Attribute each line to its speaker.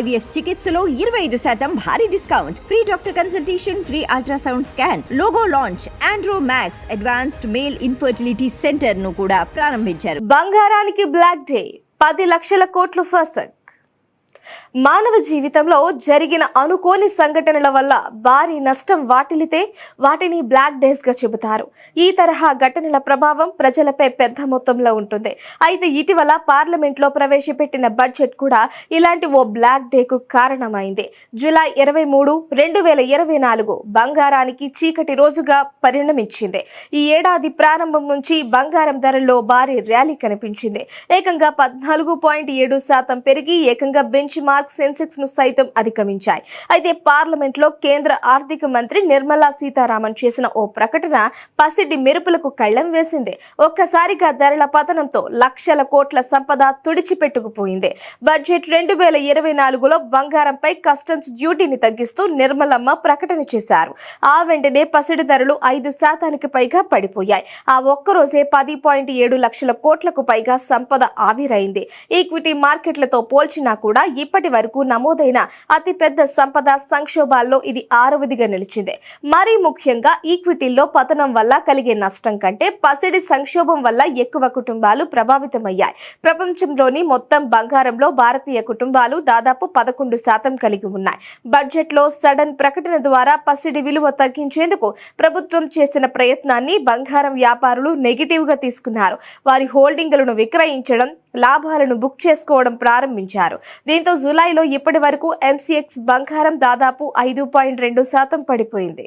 Speaker 1: IVF చికిత్సలో ఇరవై ఐదు శాతం భారీ discount. Free doctor consultation free ultrasound scan logo launch Andro Max advanced male infertility సెంటర్ను కూడా ప్రారంభించారు.
Speaker 2: బంగారానికి బ్లాక్ డే పది లక్షల కోట్లు ఫసక్ మానవ జీవితంలో జరిగిన అనుకోని సంఘటనల వల్ల భారీ నష్టం వాటిల్లితే వాటిని బ్లాక్ డేస్గా చెబుతారు. ఈ తరహా ఘటనల ప్రభావం ప్రజలపై పెద్ద మొత్తంలో ఉంటుంది. అయితే ఇటీవల పార్లమెంట్లో ప్రవేశపెట్టిన బడ్జెట్ కూడా ఇలాంటి ఓ బ్లాక్ డే కు కారణమైంది. జూలై ఇరవై మూడు రెండు వేల ఇరవై నాలుగు బంగారానికి చీకటి రోజుగా పరిణమించింది. ఈ ఏడాది ప్రారంభం నుంచి బంగారం ధరల్లో భారీ ర్యాలీ కనిపించింది. ఏకంగా పద్నాలుగు పాయింట్ ఏడు శాతం పెరిగి ఏకంగా బెంచ్ మార్క్ మార్క్ సెన్సెక్స్ను సైతం అధిగమించాయి. అయితే పార్లమెంట్లో కేంద్ర ఆర్థిక మంత్రి నిర్మలా సీతారామన్ చేసిన ఓ ప్రకటన పసిడి మెరుపులకు కళ్ళం వేసింది. ఒక్కసారిగా ధరల పతనంతో లక్షల కోట్ల సంపద తుడిచిపెట్టుకుపోయింది. బడ్జెట్ రెండు వేల ఇరవై నాలుగులో బంగారంపై కస్టమ్స్ డ్యూటీని తగ్గిస్తూ నిర్మలమ్మ ప్రకటన చేశారు. ఆ వెంటనే పసిడి ధరలు ఐదు శాతానికి పైగా పడిపోయాయి. ఆ ఒక్కరోజే పది పాయింట్ ఏడు లక్షల కోట్లకు పైగా సంపద ఆవిరైంది. ఈక్విటీ మార్కెట్లతో పోల్చినా కూడా ఇప్పటి వరకు నమోదైన అతిపెద్ద సంపద సంక్షోభాల్లో ఇది ఆరవదిగా నిలిచింది. మరీ ముఖ్యంగా ఈక్విటీల్లో పతనం వల్ల కలిగే నష్టం కంటే పసిడి సంక్షోభం వల్ల ఎక్కువ కుటుంబాలు ప్రభావితమయ్యాయి. ప్రపంచంలోని మొత్తం బంగారంలో భారతీయ కుటుంబాలు దాదాపు పదకొండు శాతం కలిగి ఉన్నాయి. బడ్జెట్లో సడన్ ప్రకటన ద్వారా పసిడి విలువ తగ్గించేందుకు ప్రభుత్వం చేసిన ప్రయత్నాన్ని బంగారం వ్యాపారులు నెగిటివ్గా తీసుకున్నారు. వారి హోల్డింగ్లను విక్రయించడం లాభాలను బుక్ చేసుకోవడం ప్రారంభించారు. దీంతో జూలైలో ఇప్పటి వరకు ఎంసీఎక్స్ బంగారం దాదాపు ఐదు పాయింట్ రెండు శాతం పడిపోయింది.